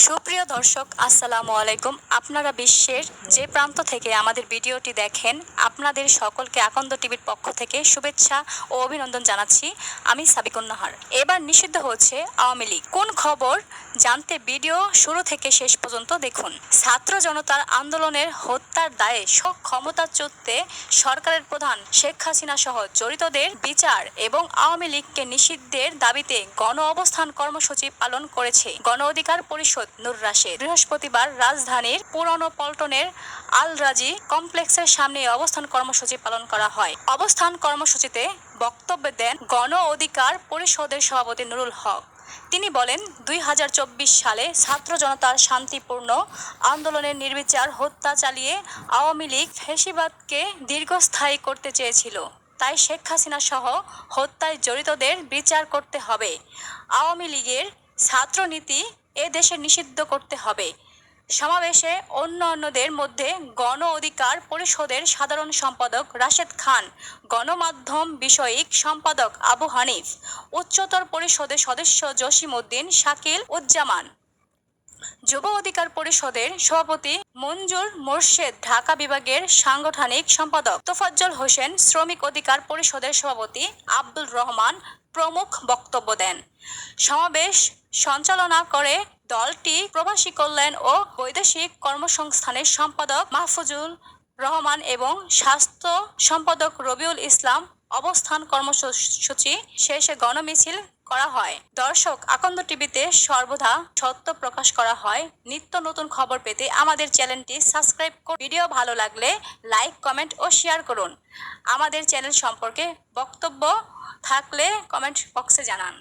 সুপ্রিয় দর্শক, আসসালামু আলাইকুম। আপনারা বিশ্বের যে প্রান্ত থেকে আমাদের ভিডিওটি দেখেন, আপনাদের সকলকে আকন্দ টিভির পক্ষ থেকে শুভেচ্ছা ও অভিনন্দন জানাচ্ছি। আমি সাবিকুন্নাহার এবার নিষিদ্ধ হচ্ছে আওয়ামী লীগ। কোন খবর? জানতে ভিডিও শুরু থেকে শেষ পর্যন্ত দেখুন। ছাত্র জনতার আন্দোলনের হত্যার দায়ে সব ক্ষমতাচ্যুতে সরকারের প্রধান শেখ হাসিনা সহ জড়িতদের বিচার এবং আওয়ামী লীগকে নিষিদ্ধের দাবিতে গণ অবস্থান কর্মসূচি পালন করেছে গণ অধিকার পরিষদ নূর রাশেদ। বৃহস্পতিবার রাজধানীর পুরনো পল্টনের আল রাজি কমপ্লেক্সের সামনে অবস্থান কর্মসূচি পালন করা হয়। অবস্থান কর্মসূচিতে বক্তব্য দেন গণ অধিকার পরিষদের সভাপতি নুরুল হক। তিনি বলেন, দুই হাজার চব্বিশ সালে ছাত্র জনতার শান্তিপূর্ণ আন্দোলনের নির্বিচার হত্যা চালিয়ে আওয়ামী লীগ ফেসিবাদকে দীর্ঘস্থায়ী করতে চেয়েছিল। তাই শেখ হাসিনা সহ হত্যায় জড়িতদের বিচার করতে হবে। আওয়ামী লীগের ছাত্রনীতি এ দেশে নিষিদ্ধ করতে হবে। সমাবেশে অন্য অন্যদের মধ্যে গণ অধিকার পরিষদের সাধারণ সম্পাদক রাশেদ খান, গণমাধ্যম বিষয়িক সম্পাদক আবু হানিফ, উচ্চতর পরিষদের সদস্য জসিম উদ্দিন শাকিল উজ্জামান। যুব অধিকার পরিষদের সভাপতি মঞ্জুর মোর্শেদ, ঢাকা বিভাগের সাংগঠনিক সম্পাদক তোফাজ্জল হোসেন, শ্রমিক অধিকার পরিষদের সভাপতি আব্দুল রহমান প্রমুখ বক্তব্য দেন। সমাবেশ সঞ্চালনা করে দলটি প্রবাসী কল্যাণ ও বৈদেশিক কর্মসংস্থানের সম্পাদক মাহফুজুল রহমান এবং স্বাস্থ্য সম্পাদক রবিউল ইসলাম অবস্থান কর্মসূচি শেষে গণমিছিল করা হয়। দর্শক, আকন্দ টিভিতে সর্বদা সত্য প্রকাশ করা হয়। নিত্য নতুন খবর পেতে আমাদের চ্যানেলটি সাবস্ক্রাইব করুন। ভিডিও ভালো লাগলে লাইক, কমেন্ট ও শেয়ার করুন। আমাদের চ্যানেল সম্পর্কে বক্তব্য থাকলে কমেন্ট বক্সে জানান।